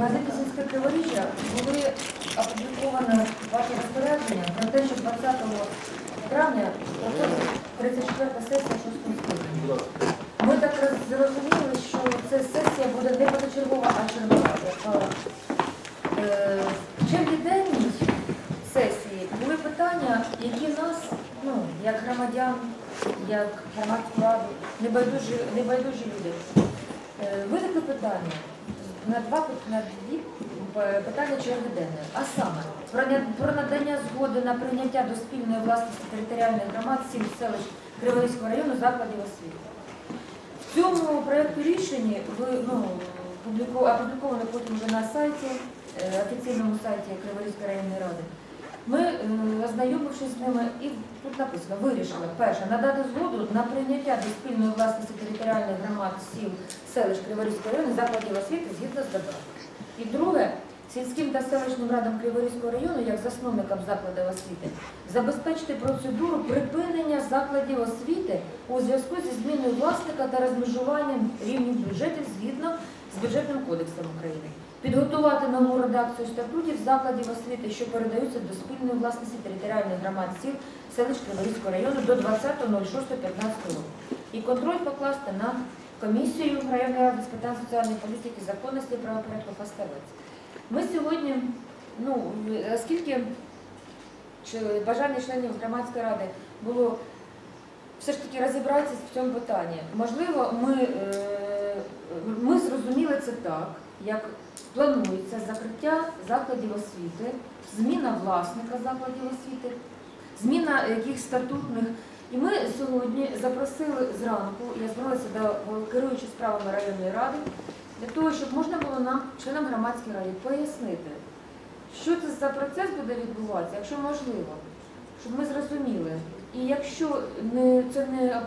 Газеті Криворіжжя були опубліковано ваші розпорядження про те, що 20 травня проходить 34 сесія 6 скликання. Ми так зрозуміли, що ця сесія буде не позачергова, а чергова. е, В чергі денній сесії були питання, які нас, ну, як громадян, як громадську раду, небайдужі, небайдужі люди, Е, Виникли питання на два на дві е, питання черги денної. А саме про, ня- про надання згоди на прийняття до спільної власності територіальних громад сім селищ Криворізького району закладів освіти. В цьому проєкту рішення ви ну, опубліковано потім вже на сайті, е, офіційному сайті Криворізької районної ради. Ми, е, ознайомившись з ними, і тут написано, вирішили, перше, надати згоду на прийняття до спільної власності територіальних громад сіл, селищ Криворізького району закладів освіти згідно з ДБР. І друге, сільським та селищним радам Криворізького району, як засновникам закладів освіти, забезпечити процедуру припинення закладів освіти у зв'язку зі зміною власника та розмежуванням рівнів бюджетів згідно з бюджетним кодексом України. Підготувати нову редакцію статутів закладів освіти, що передаються до спільної власності територіальних громад сіл селищ Криворізького району до 20.06.15 року. І контроль покласти на комісію районної ради з питань соціальної політики, законності і правопорядку поставець. Ми сьогодні, ну, оскільки бажання членів громадської ради було все ж таки розібратися в цьому питанні. Можливо, ми, е, ми зрозуміли це так, як планується закриття закладів освіти, зміна власника закладів освіти, зміна якихось статутних. І ми сьогодні запросили зранку, я звернулася до керуючої справами районної ради, для того, щоб можна було нам, членам громадської ради, пояснити, що це за процес буде відбуватися, якщо можливо, щоб ми зрозуміли. І якщо не це не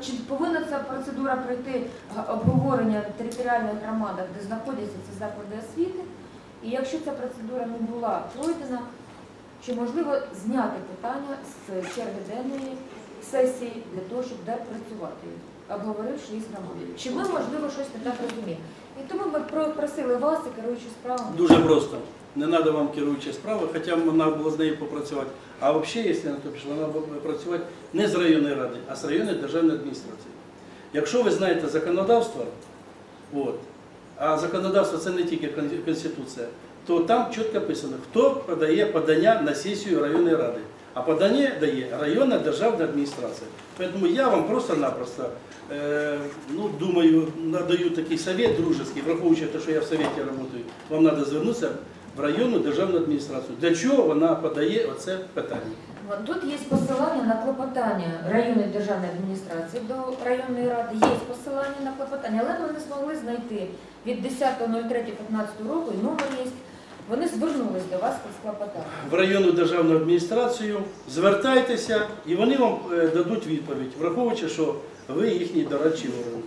чи повинна ця процедура пройти обговорення в територіальних громадах, де знаходяться ці заклади освіти, і якщо ця процедура не була пройдена, чи можливо зняти питання з черги денної сесії для того, щоб дати працювати, обговоривши їх громадою? Чи ми, можливо, щось не так розуміємо? І тому ми просили вас і керуючу справами. Дуже просто. Не треба вам керуючі справи, хоча вона було з нею попрацювати. А взагалі, якщо на то пішло, вона буде працювати не з районної ради, а з районної державної адміністрації. Якщо ви знаєте законодавство, а законодавство це не тільки Конституція, то там чітко написано, хто подає подання на сесію районної ради. А подання дає районна державна адміністрація. Тому я вам просто-напросто, е, ну, думаю, надаю такий совет дружеский, враховуючи те, що я в совєті працюю, вам треба звернутися в районну державну адміністрацію. Для чого вона подає оце питання? Тут є посилання на клопотання районної державної адміністрації до районної ради, є посилання на клопотання, але вони не змогли знайти від 10.03.15 року, і номер є. Вони звернулись до вас з клопотанням. В районну державну адміністрацію звертайтеся, і вони вам е, дадуть відповідь, враховуючи, що ви їхній дорадчий орган.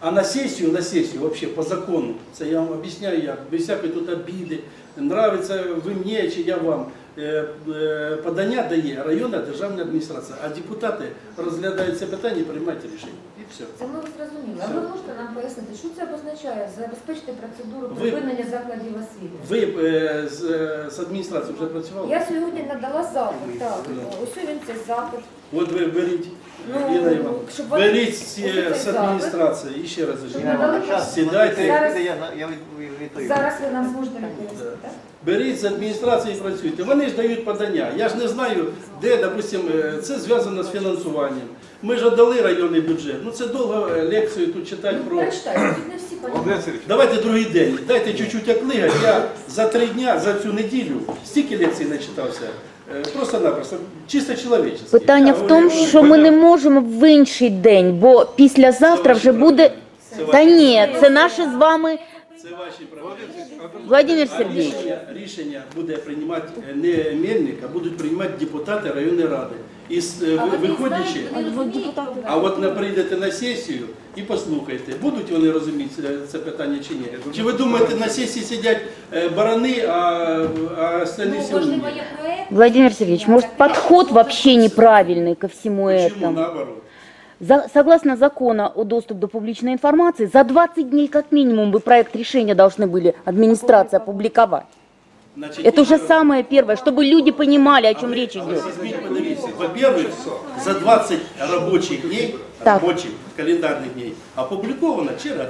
А на сесію, на сесію, взагалі по закону, це я вам об'ясняю як, без всякої тут обіди, нравиться ви мені чи я вам. Е, е, Подання дає районна державна адміністрація, а депутати розглядають це питання і приймають рішення. І все. Це ми зрозуміли. А ви можете нам пояснити, що це означає забезпечити процедуру припинення закладів освіти? Ви е, з, е, з адміністрацією вже працювали? Я сьогодні надала запит. Так, Ну. ось він цей запит. От ви беріть, Ну, Інна Івановна, щоб вони- беріть ці- з адміністрації і ще раз. Щоб надали Сідайте. Зараз- я, я від- відповім. Зараз ви нам зможете відповісти, так? Беріть з адміністрації і працюйте. Вони ж дають подання. Я ж не знаю, де, допустим, е, це зв'язано з фінансуванням. Ми ж отдали районний бюджет. Ну це довго е, лекцію тут читати про. Не всі Володимир Давайте другий день. Дайте чуть-чуть оклигати. Я за три дня, за цю неділю стільки лекцій начитався. Е, Просто-напросто, чисто чоловічески. Питання в тому, що ми не можемо в інший день, бо післязавтра вже буде. Та ні, це наше з вами Це ваші проблеми. Владимир А Сергійович. рішення, рішення буде приймати е, не Мельник, а будуть приймати депутати районної ради. І з- е, А ви- от не виходячи, знаєте, вони розуміють, хто а от не прийдете на сесію і послухайте, будуть вони розуміти це, це питання чи ні. Чи ви думаєте, на сесії сидять е, барани, а, а остальні Ну, всі можливо, умні? є проект. Владимир Сергеевич, может подход вообще неправильный ко всему Чому этому? наоборот? За- согласно закона о доступ до публичной информации, за 20 дней как минимум вы проект решения должны были администрация опубликовать. Значить, Это уже самое первое, чтобы люди понимали, о чем речь А идет. ви візьміть, подивіться. Во-первых, за 20 робочих дней, Так. робочих календарних дней, опублікована черга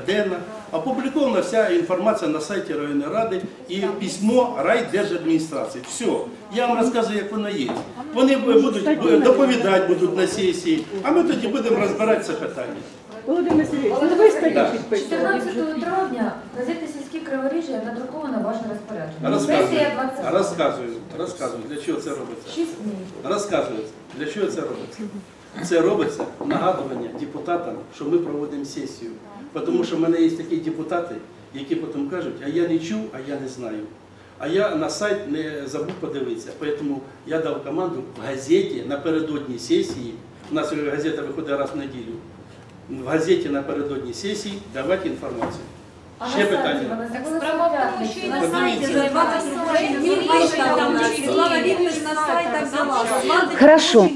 денна, опублікована вся інформація на сайті районної ради і письмо райдержадміністрації. Все. Я вам розказую, як воно є. Вони будуть доповідати будуть на сесії, а ми тоді будемо розбирати це питання. Володимир Сергійович, ну ви статтю підписували. 14 травня в газеті «Сільські криворіжжя» надруковано ваше розпорядження. Сесія Розказую, 20. розказую, розказую, для чого це робиться. 6 днів. Розказується, для чого це робиться. Це робиться нагадування депутатам, що ми проводимо сесію. Тому що в мене є такі депутати, які потім кажуть, а я не чув, а я не знаю. А я на сайт не забув подивитися. Тому я дав команду в газеті напередодні сесії. У нас газета виходить раз в неділю. В газеті напередодні сесії давати інформацію. Ще питання. справа в в тому, що і на сайті за 20 там Світлана Вікторівна на сайтах взяла. Хорошо.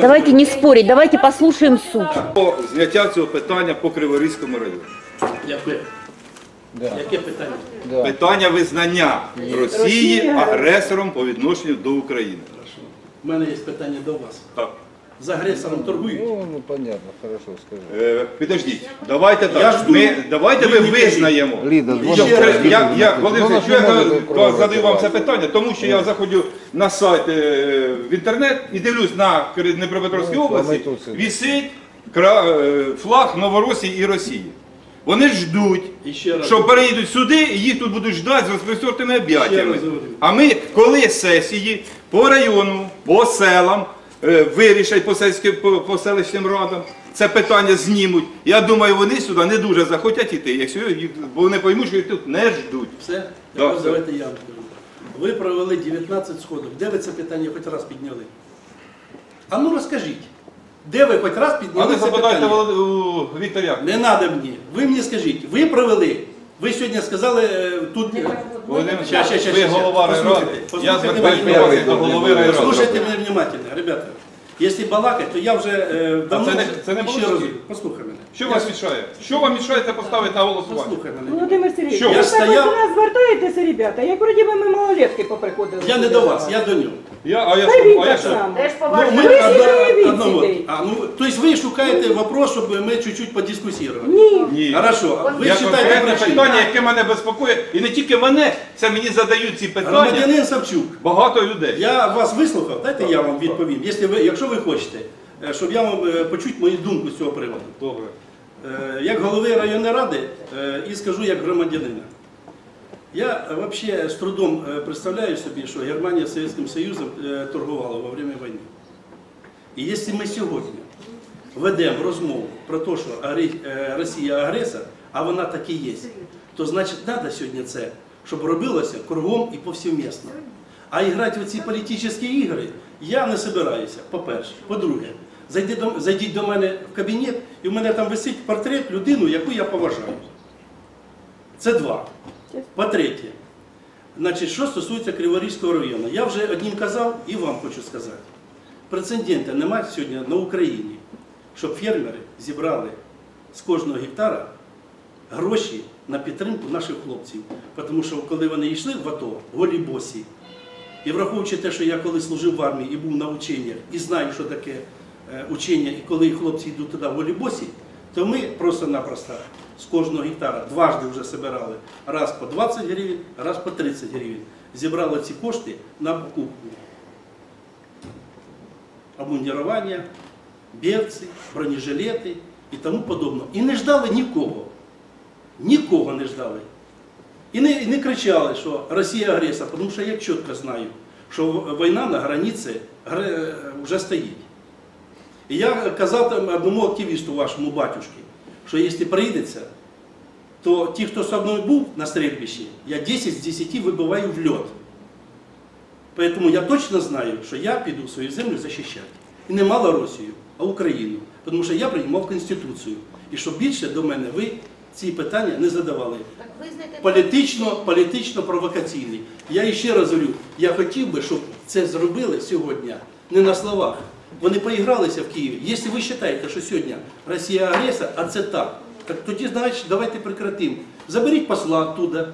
Давайте не спорить, давайте послушаем суть. По зняття цього питання по Криворізькому району. Яке? Яке питання? Питання визнання Росії агресором по відношенню до України. У мене є питання до вас. Так. З агресором торгують? Ну, ну понятно, хорошо, скажи. Е, підождіть, давайте Я так. жду. Ми, давайте ми Ви не визнаємо. Ліда, я, я, я, Володимир Ну, що я не за- можете задаю вам це вас. питання, тому що я заходжу на сайт е, в інтернет і дивлюсь на Кир- Дніпропетровській Ну, області, ми тут сидимо. висить кра- е, флаг Новоросії і Росії. Вони ждуть, І ще раз. що переїдуть сюди і їх тут будуть ждати з розпростертими Ще об'яттями. раз говорю. А ми, коли сесії по району, по селам, вирішать по, сельським, по, по селищним радам, це питання знімуть. Я думаю, вони сюди не дуже захотять іти, якщо їх, бо вони поймуть, що їх тут не ждуть. Все? Да, Тепер все. давайте я вам скажу. Ви провели 19 сходів. Де ви це питання хоч раз підняли? А ну розкажіть. Де ви хоч раз А підняли ви це запитайте питання? У Віктора Яковлевича. Не треба мені. Ви мені скажіть, ви провели. Ви сьогодні сказали е, тут. ви голова Послухайте, райради. Я звертаюся до голови райради. Слушайте мене внимательно, ребята. Якщо балакать, то я вже е, давно... це не- це не ще балачки? раз. Послухай мене. Що вас мішає? Що вам мішає це поставити на голосування? Послухай мене. Володимир Сергійович, Що? ви Я так стояв- до нас звертаєтеся, ребята, як вроді би ми малолетки поприходили. Я не до вас, я до нього. Я, а я Та що? він А я так що? само. Ну, ми Ви одна- одного. А, ну, то есть ви шукаєте вопрос, щоб ми чуть-чуть подискусировали? Ні. Ні. Хорошо. Ви Я считаєте конкретне причину? питання, яке мене безпокоїть, і не тільки мене, це мені задають ці питання Громадянин Савчук, багато людей. я вас вислухав, дайте я вам відповім. Якщо ви, якщо ви хочете, е, щоб я вам е, почути мою думку з цього приводу. Добре. Е, Як голови районної ради і скажу як громадянина. Я взагалі з трудом представляю собі, що Германія з Совєтським Союзом торгувала во время війни. І якщо ми сьогодні ведемо розмову про те, що Росія агресор, а вона так і є, то значить треба сьогодні це, щоб робилося кругом і повсімісно. А грати в ці політичні ігри я не собираюся, по-перше. По-друге, зайди до, зайдіть до мене в кабінет, і в мене там висить портрет людини, яку я поважаю. Це два. По-третє, значить, що стосується Криворізького району, я вже одним казав і вам хочу сказати. Прецедента немає сьогодні на Україні, щоб фермери зібрали з кожного гектара гроші на підтримку наших хлопців. Тому що коли вони йшли в АТО, голі босі, і враховуючи те, що я коли служив в армії і був на ученнях, і знаю, що таке е, учення, і коли хлопці йдуть туди в голібосі, то ми просто-напросто з кожного гектара дважди вже збирали раз по 20 гривень, раз по 30 гривень. Зібрали ці кошти на покупку обмундірування, берці, бронежилети і тому подобне. І не ждали нікого. Нікого не ждали. І не, не кричали, що Росія агресор, тому що я чітко знаю, що війна на границі вже стоїть. І я казав одному активісту вашому батюшки, що якщо прийдеться, то ті, хто зі мною був на стрільбищі, я 10 з 10 вибиваю в льот. Поэтому я точно знаю, що я піду свою землю захищати. І не Малоросію, а Україну. Тому що я приймав Конституцію. І щоб більше до мене ви ці питання не задавали. Політично, політично провокаційний. Я іще раз говорю, я хотів би, щоб це зробили сьогодні не на словах, Вони поігралися в Києві. Якщо ви вважаєте, що сьогодні Росія агресор, а це так, так тоді значить, давайте прекратимо. Заберіть посла оттуда,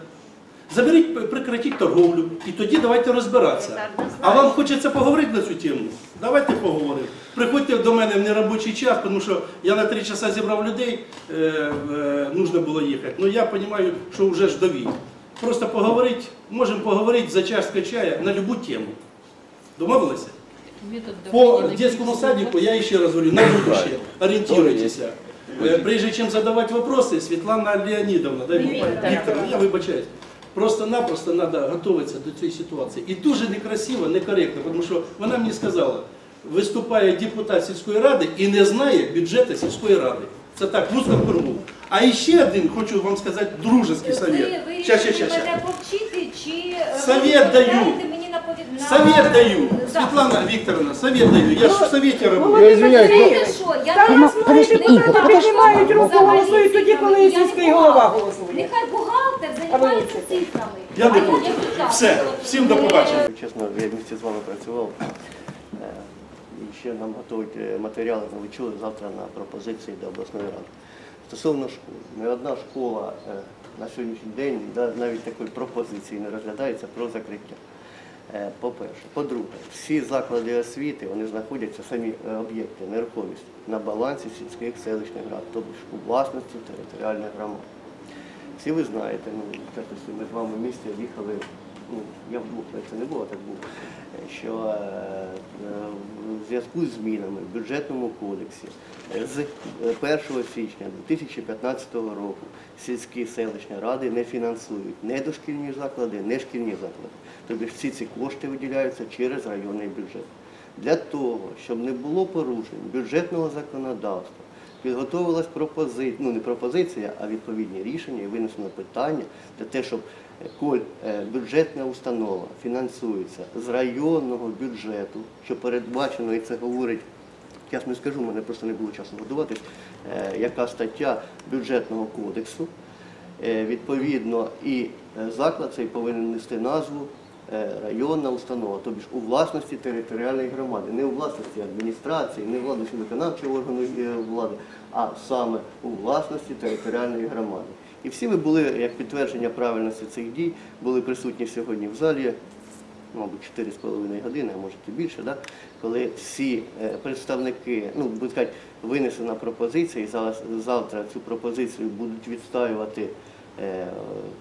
заберіть, прекратіть торговлю, і тоді давайте розбиратися. А вам хочеться поговорити на цю тему? Давайте поговоримо. Приходьте до мене в неробочий час, тому що я на три часа зібрав людей, е, е, нужно було їхати. Ну я розумію, що вже ж довів. Просто поговорити, можемо поговорити за чашкою чая на будь-яку тему. Домовилися? По детскому садику я еще раз говорю, на будущее, ориентируйтесь. Э, Прежде чем задавать вопросы, Светлана Леонидовна, да, Викторовна, я вибачаюсь, просто-напросто треба готуватися до цієї ситуації. І дуже некрасиво, некоректно, тому що вона мені сказала, виступає депутат сільської ради і не знає бюджету сільської ради. Це так, в узкому кругу. А ще один, хочу вам сказати, дружеский совет. Ви Ща, ща, ща, ща. мене повчити, чи е, Совет ви даю. мені наповідати? Совет даю. Светлана Викторовна, совет даю. Я же в совете работаю. Я извиняюсь, но- Знаєте що, я Та не нас подожди, мають депутати подожди. піднімають руку, голосують тоді, коли сільський голова голосує. Нехай бухгалтер займається цифрами. Я не А проти. депутат. Все, всім до побачення. Чесно, я в місті з вами працював. І ще нам готують е, матеріали, ну, ви чули завтра на пропозиції до обласної ради. Стосовно школ, не одна школа е, на сьогоднішній день навіть такої пропозиції не розглядається про закриття. Е, По-перше. По-друге, всі заклади освіти вони знаходяться самі об'єкти, нерухомість на балансі сільських селищних рад, тобто у власності територіальних громад. Всі ви знаєте, ну, ми з вами в місті їхали, ну, я вдвох, це не було так було, що е, в зв'язку з змінами в бюджетному кодексі е, з е, 1 січня 2015 року сільські селищні ради не фінансують не дошкільні заклади, не шкільні заклади. Тобто всі ці кошти виділяються через районний бюджет. Для того, щоб не було порушень бюджетного законодавства, підготовилась пропозиція, ну не пропозиція, а відповідні рішення і винесено питання для те, щоб коль е, бюджетна установа фінансується з районного бюджету, що передбачено, і це говорить. Я не скажу, мене просто не було часу готуватись, е, яка стаття бюджетного кодексу. Е, Відповідно, і заклад цей повинен нести назву районна установа, тобто у власності територіальної громади, не у власності адміністрації, не у власності виконавчого органу влади, а саме у власності територіальної громади. І всі ви були, як підтвердження правильності цих дій, були присутні сьогодні в залі мабуть, 4,5 години, а може і більше, да? коли всі е, представники, ну, будуть сказати, винесена пропозиція, і завтра цю пропозицію будуть відстоювати е,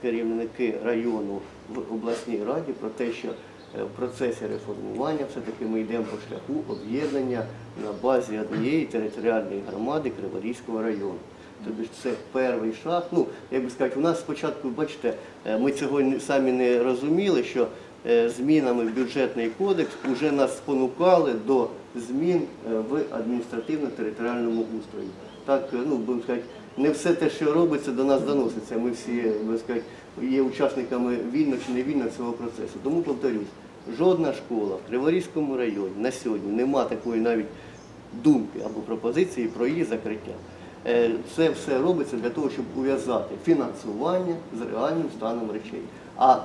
керівники району в обласній раді про те, що е, в процесі реформування все-таки ми йдемо по шляху об'єднання на базі однієї територіальної громади Криворізького району. Тобто це перший шаг. Ну, як би сказати, у нас спочатку, бачите, е, ми цього самі не розуміли, що е, змінами в бюджетний кодекс вже нас спонукали до змін е, в адміністративно-територіальному устрої. Так, ну, будемо сказати, не все те, що робиться, до нас доноситься. Ми всі, будемо сказати, є учасниками вільно чи не вільно цього процесу. Тому повторюсь, жодна школа в Криворізькому районі на сьогодні нема такої навіть думки або пропозиції про її закриття. Е, Це все робиться для того, щоб ув'язати фінансування з реальним станом речей. А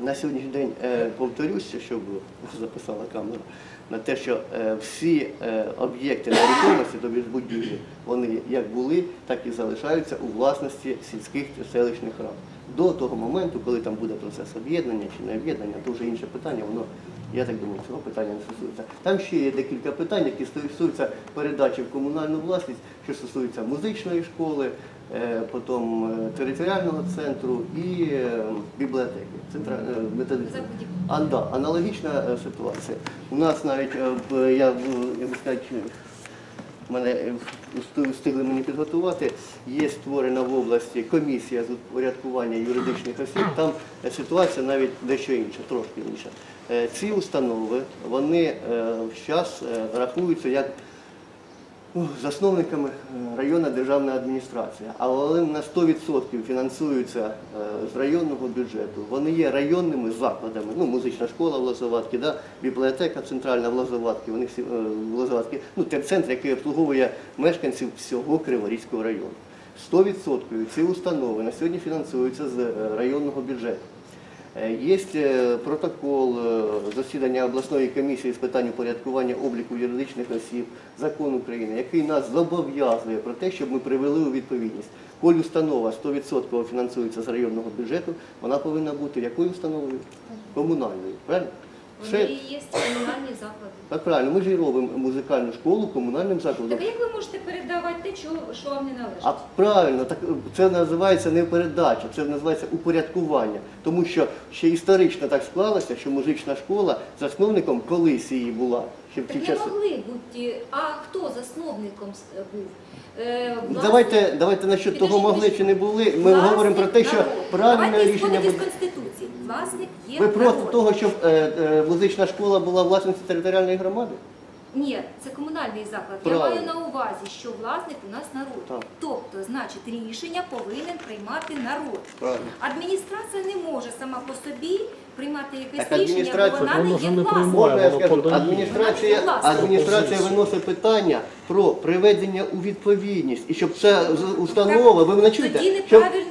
на сьогоднішній день е, повторюся, щоб записала камера, на те, що е, всі об'єкти нерухомості, тобі ж будівлі, вони як були, так і залишаються у власності сільських та селищних рад. До того моменту, коли там буде процес об'єднання чи не об'єднання, то вже інше питання, воно, я так думаю, цього питання не стосується. Там ще є декілька питань, які стосуються передачі в комунальну власність, що стосується музичної школи, е, потім е, територіального центру і е, бібліотеки. Центра. А, да, аналогічна ситуація. У нас навіть я, би сказати, мене встигли мені підготувати. Є створена в області комісія з упорядкування юридичних осіб. Там ситуація навіть дещо інша, трошки інша. Е, Ці установи вони зараз рахуються як ну, засновниками е, районна державна адміністрація, але на 100% фінансуються е, з районного бюджету. Вони є районними закладами, ну, музична школа в Лозоватці, да, бібліотека центральна в Лозоватці, вони всі е, в Лозоватці, ну, терцентр, який обслуговує мешканців всього Криворізького району. 100% ці установи на сьогодні фінансуються з е, районного бюджету. Е, Є е, протокол е, засідання обласної комісії з питань упорядкування обліку юридичних осіб, закон України, який нас зобов'язує про те, щоб ми привели у відповідність. Коль установа 100% фінансується з районного бюджету, вона повинна бути якою установою? Комунальною. Правильно? Вони Все є комунальні заклади. так правильно. Ми ж і робимо музикальну школу комунальним закладом. Так як ви можете передавати те, чого- що вам не належить? А правильно, так це називається не передача, це називається упорядкування. Тому що ще історично так склалося, що музична школа засновником колись її була. Ще в ті Так не часи. могли бути. А хто засновником с- був? Е, власник- Давайте, давайте насчет того могли чи не були. Ми Власник говоримо про те, що народ. правильне Давайте рішення ісходити буде. з Конституції. Власник є Ви проти народ. того, щоб е, е, музична школа була власністю територіальної громади? Ні, це комунальний заклад. Правильно. Я маю на увазі, що власник у нас народ. Так. Тобто, значить, рішення повинен приймати народ. Правильно. Адміністрація не може сама по собі приймати якесь Так, рішення, бо адміністрація- вона не є власником. Можна я скажу, адміністрація, Вона не власник. адміністрація виносить питання про приведення у відповідність. І щоб ця з- установа, ви мене чуєте? Тоді Щоб- неправильно.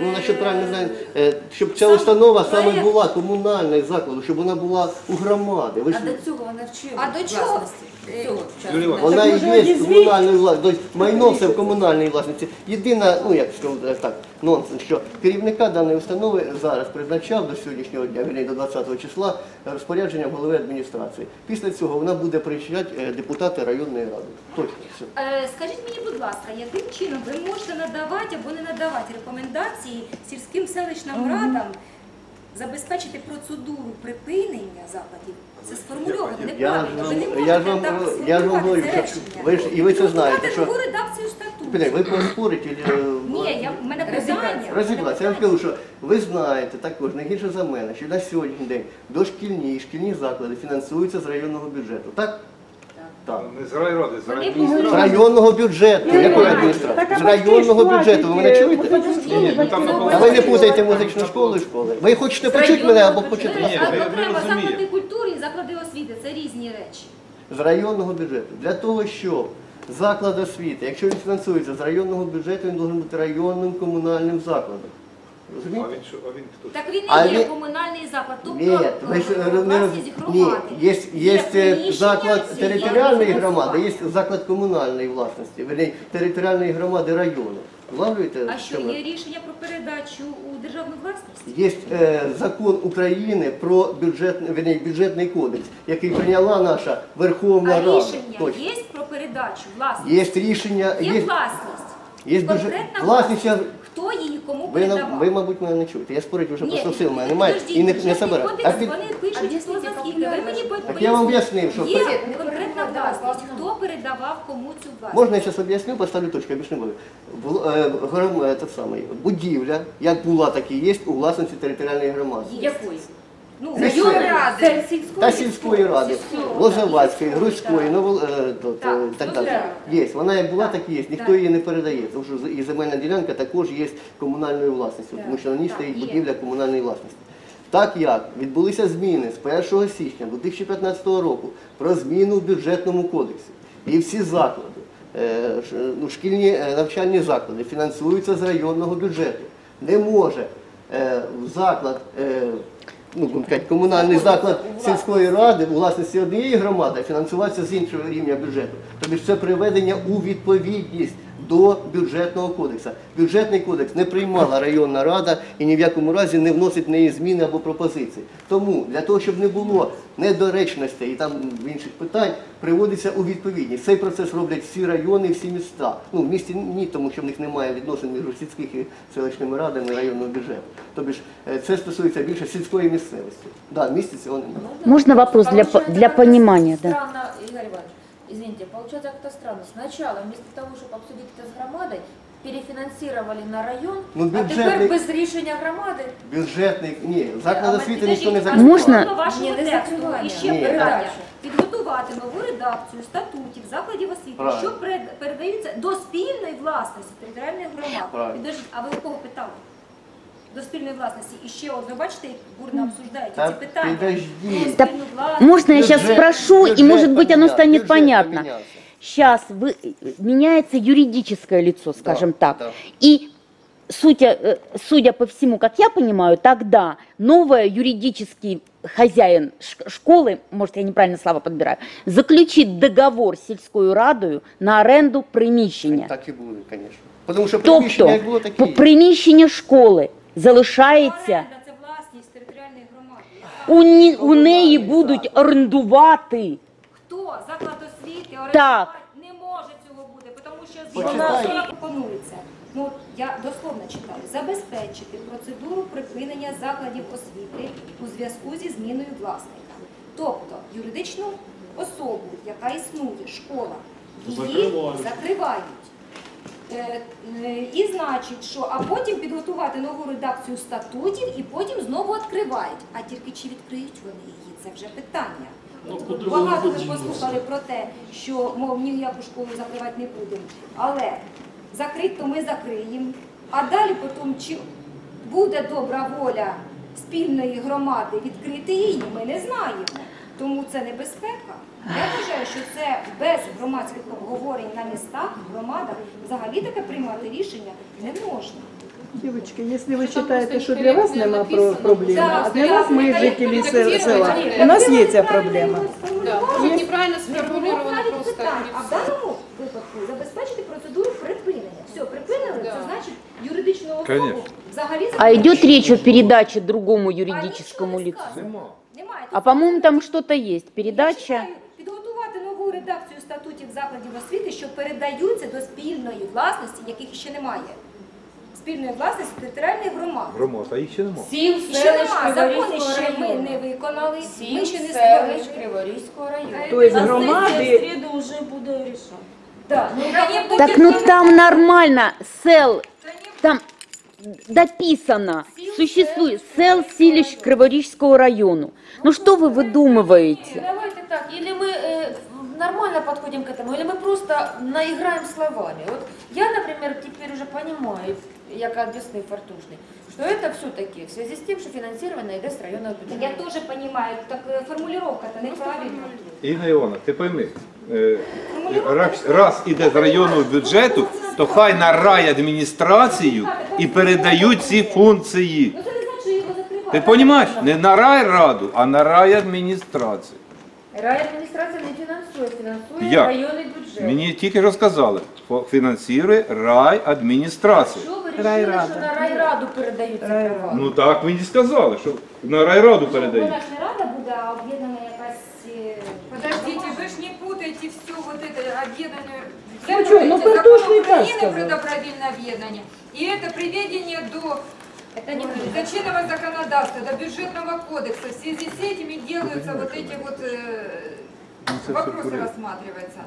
Ну, е, насчет правильно знаю, е, щоб ця сам установа саме проект. була комунальною закладом, щоб вона була у громади. Ви ж А до цього вона вчила. А до чого? власності? Цього Юрій Іванович, вона і може, є одізвіть? комунальною власністю. Майно все в комунальній власності. Єдина, ну як сказати так, нонсенс, що керівника даної установи зараз призначав до сьогоднішнього дня, вірні, до 20 числа, розпорядженням голови адміністрації. Після цього вона буде приїжджати е, депутати районної ради. Точно все. Е, Скажіть мені, будь ласка, яким чином ви можете надавати або не надавати рекомендації сільським селищним радам забезпечити процедуру припинення закладів? Це сформульовано неправильно. Ви не я ж можете вам, так я ж вам говорю, сформулювати це що речення. ви ж і ви це знаєте, що редакцію статуту. Ви поспорите. е, Ні, я, в мене питання. Розібратися. Я вам скажу, що ви знаєте також не гірше за мене, що на сьогоднішній день дошкільні і шкільні заклади фінансуються з районного бюджету. Так? Так. Не з райради, з З повинні районного бюджету. Якої адміністрації? З районного бюджету. Ви мене чуєте? Ні, там. А ви не путайте музичну школу і школи. Ви хочете почути мене або почути? Ні, Ні, ви- ви окремо розумієте. заклади культури і заклади освіти це різні речі. З районного бюджету. Для того, щоб заклад освіти, якщо він фінансується з районного бюджету, він має бути районним комунальним закладом. А він що, а він хто? Так він А не є він- комунальний заклад, тобто Ні, ви ж е, не роз- власність Ні, громади. є, є, приміщення, заклад територіальної громади, є заклад комунальної власності, верні, територіальної громади району. Влавлюєте? А що є рішення про передачу у державну власність? Є е, закон України про бюджетний, верні, бюджетний кодекс, який прийняла наша Верховна А Рада. рішення Точно. є про передачу власності? Є рішення, Є є, власність. є бюджет. Конкретна Власність, я- Хто її кому ви, передавав? ви, мабуть, мене не чуєте. Я спорить вже просто сил мене немає і не, не собираю. А під... Вони пишуть, хто за скільки. Ви мені Так я вам об'яснив, що Є конкретна власність. Хто передавав кому цю власність? Можна я зараз об'ясню, поставлю точку, об'ясню буду. Бу- е, гром- е, те саме, будівля, як була, так і є у власності територіальної громади. Якої? Ну, районної ради. Та сільської ради, Лозовацької, Грузької, Новол... е, то- то- Так, ну, далі. Є, вона як була, так і є. Ніхто її не передає, тому що і земельна ділянка також є комунальною власністю, тому що на ній стоїть будівля комунальної власності. Так як відбулися зміни з 1 січня 2015 року про зміну в бюджетному кодексі, і всі заклади, е, ш- ну, шкільні е, навчальні заклади фінансуються з районного бюджету. Не може е, заклад, е, ну, будемо комунальний заклад сільської ради у власності однієї громади фінансуватися з іншого рівня бюджету. Тобто це приведення у відповідність до бюджетного кодексу. Бюджетний кодекс не приймала районна рада і ні в якому разі не вносить в неї зміни або пропозиції. Тому для того, щоб не було недоречностей і там інших питань, приводиться у відповідність. Цей процес роблять всі райони, всі міста. Ну, в місті ні, тому що в них немає відносин між сільських і селищними радами районного бюджету. Тобто ж е, це стосується більше сільської місцевості. Да, в місті цього немає. Можно вопрос для, по- для как-то понимания? Да. Странно, Игорь Иванович, извините, получается как-то странно. Сначала вместо того, чтобы обсудить это с громадой, перефинансировали на район, Ну, а бюджетний- тепер без рішення громади. Бюджетний, ні, заклад освіти ніхто не а закриває. Можна? Ні, не закривання. і ще Ні. питання. Підготувати нову редакцію статутів закладів освіти, Правильно. що перед- передаються до спільної власності територіальних громад. Правильно. А ви у кого питали? До спільної власності. І ще от ви бачите, як бурно обсуждають Та ці питання. підождіть. Про Да спільну власність. Можно я сейчас Бюджет- спрошу, и бюджет может быть оно поменялся, станет бюджет понятно. поменялся. Сейчас вы, меняется юридическое лицо, скажем Да, так. да. И судя, э, судя по всему, как я понимаю, тогда новый юридический хозяин ш- школы, может, я неправильно слова подбираю, заключит договор з сільською радою на оренду приміщення. Так і буде, звісно. Тому що Тобто, приміщення як було п- такі. приміщення школи Залишається, Оренда це власність територіальної громади. у, ні- у неї будуть орендувати. Хто заклад освіти Так. орендувати не може цього бути, тому що Почитай. вона пропонується. Ну я дословно читаю, забезпечити процедуру припинення закладів освіти у зв'язку зі зміною власника. Тобто юридичну особу, яка існує, школа, її закривають. І значить, що а потім підготувати нову редакцію статутів і потім знову відкривають. А тільки чи відкриють вони її, це вже питання. От Багато ми послухали про те, що мов ніяку школу закривати не будемо. Але закрити то ми закриємо. А далі потім, чи буде добра воля спільної громади відкрити її, ми не знаємо. Тому це небезпека. Я вважаю, що це без громадських обговорень на містах, в громадах взагалі таке приймати рішення не можна. Девочки, если вы считаете, что для вас нема про- проблемы, а для Да, нас, мы да, жители да, се- да, села, да, у нас да, есть да, эта проблема. Да, Є- неправильно Не було сформулировано навіть просто. питань. и А в всё. даному випадку забезпечити процедуру припинення. Все, припинили, Да. це значить юридичну особу Конечно. взагалі А идет закрити. речь о передаче другому А юридическому нічого не лицу. Немає. А по-моему, там что-то есть. Передача. підготувати нову редакцію статутів закладів освіти, що передаються до спільної власності, яких ще немає. Спільної власності територіальних громад. Громад, а їх ще нема. Сіл, І ще селищ, немає. Закони ще ми не виконали, ми ще не селищ, створили. Криворізького району. То есть громады, среду вже буде рішати. Да, ну, так, Так ну там нормально, сел, там дописано, существует сел Силищ Криворижского району. Ну что вы выдумываете? Давайте так, или мы э, нормально подходим к этому, или мы просто наиграем словами. Вот я, например, теперь уже понимаю, як объясный фартушный, что это все-таки в связи с тем, что финансирование идет с районного Так я бюджета. теж розумію, так е, формулювання-то неправильна. Інна Івановна, ти пойми, е, раз, раз іде з районного бюджету, то хай на райадміністрацію і передають ці функції. Ну це не значить, що його закривають. Ти розумієш? Не на райраду, а на райадміністрацію. Райадминистрация не финансует, финансует Як? районный бюджет. Мені тільки розказали, фінансує райадміністрація. Що ви вирішили, Райрада. що на райраду передаються Райрада. права? Ну так мені сказали, що на райраду передають. Вона ж не рада буде, а об'єднана якась... е, Подождите, вы ж не путайте все вот это объедание. Ну что, ну Картошный так сказал. про добровольное объедание. И это приведение до Это не до чинного законодательства, до бюджетного кодекса. В связи с этим и делаются вот эти вот э, вопросы рассматриваются.